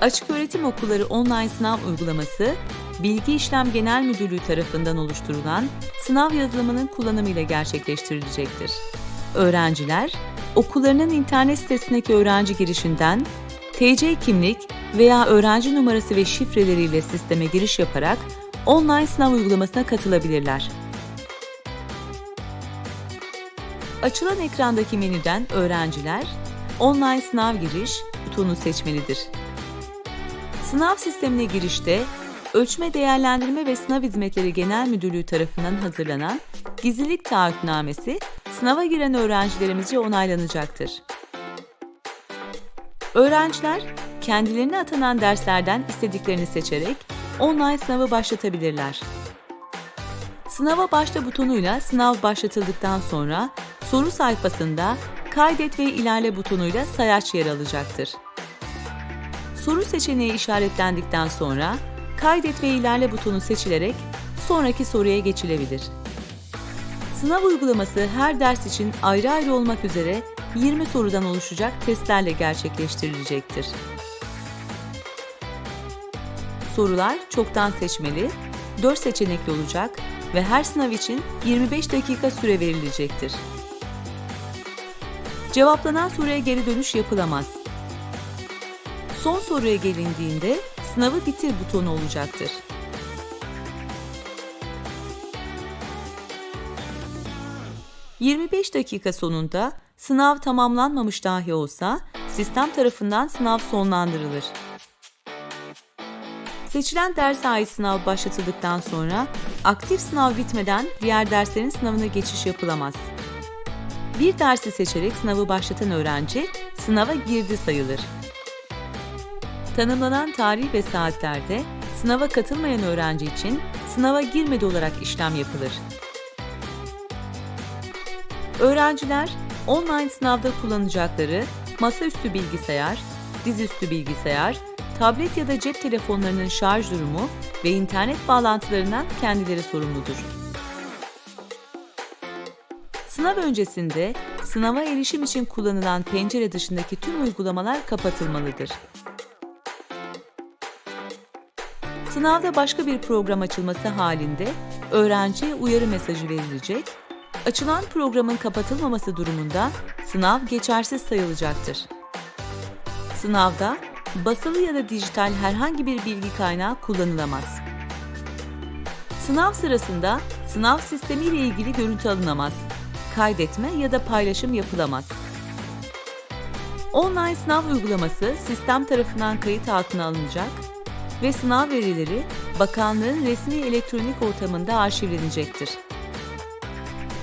Açık Öğretim Okulları online sınav uygulaması, Bilgi İşlem Genel Müdürlüğü tarafından oluşturulan sınav yazılımının kullanımıyla gerçekleştirilecektir. Öğrenciler, okullarının internet sitesindeki öğrenci girişinden TC kimlik veya öğrenci numarası ve şifreleriyle sisteme giriş yaparak online sınav uygulamasına katılabilirler. Açılan ekrandaki menüden öğrenciler online sınav giriş butonu seçmelidir. Sınav sistemine girişte Ölçme Değerlendirme ve Sınav Hizmetleri Genel Müdürlüğü tarafından hazırlanan gizlilik taahhütnamesi sınava giren öğrencilerimizce onaylanacaktır. Öğrenciler kendilerine atanan derslerden istediklerini seçerek online sınavı başlatabilirler. Sınava başla butonuyla sınav başlatıldıktan sonra soru sayfasında kaydet ve ilerle butonuyla sayaç yer alacaktır. Soru seçeneği işaretlendikten sonra kaydet ve ilerle butonu seçilerek sonraki soruya geçilebilir. Sınav uygulaması her ders için ayrı ayrı olmak üzere 20 sorudan oluşacak testlerle gerçekleştirilecektir. Sorular çoktan seçmeli, 4 seçenekli olacak ve her sınav için 25 dakika süre verilecektir. Cevaplanan soruya geri dönüş yapılamaz. Son soruya gelindiğinde sınavı bitir butonu olacaktır. ...25 dakika sonunda sınav tamamlanmamış dahi olsa sistem tarafından sınav sonlandırılır. Seçilen derse ait sınav başlatıldıktan sonra aktif sınav bitmeden diğer derslerin sınavına geçiş yapılamaz. Bir dersi seçerek sınavı başlatan öğrenci sınava girdi sayılır. Tanımlanan tarih ve saatlerde sınava katılmayan öğrenci için sınava girmedi olarak işlem yapılır. Öğrenciler online sınavda kullanacakları masaüstü bilgisayar, dizüstü bilgisayar, tablet ya da cep telefonlarının şarj durumu ve internet bağlantılarından kendileri sorumludur. Sınav öncesinde sınava erişim için kullanılan pencere dışındaki tüm uygulamalar kapatılmalıdır. Sınavda başka bir program açılması halinde öğrenciye uyarı mesajı verilecek. Açılan programın kapatılmaması durumunda sınav geçersiz sayılacaktır. Sınavda basılı ya da dijital herhangi bir bilgi kaynağı kullanılamaz. Sınav sırasında sınav sistemi ile ilgili görüntü alınamaz. Kaydetme ya da paylaşım yapılamaz. Online sınav uygulaması sistem tarafından kayıt altına alınacak ve sınav verileri bakanlığın resmi elektronik ortamında arşivlenecektir.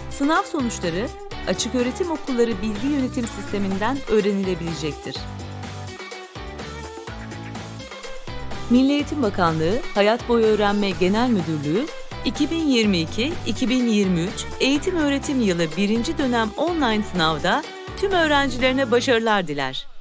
Sınav sonuçları Açık Öğretim Okulları Bilgi Yönetim Sisteminden öğrenilebilecektir. Milli Eğitim Bakanlığı Hayat Boyu Öğrenme Genel Müdürlüğü 2022-2023 eğitim öğretim yılı 1. dönem online sınavda tüm öğrencilerine başarılar diler.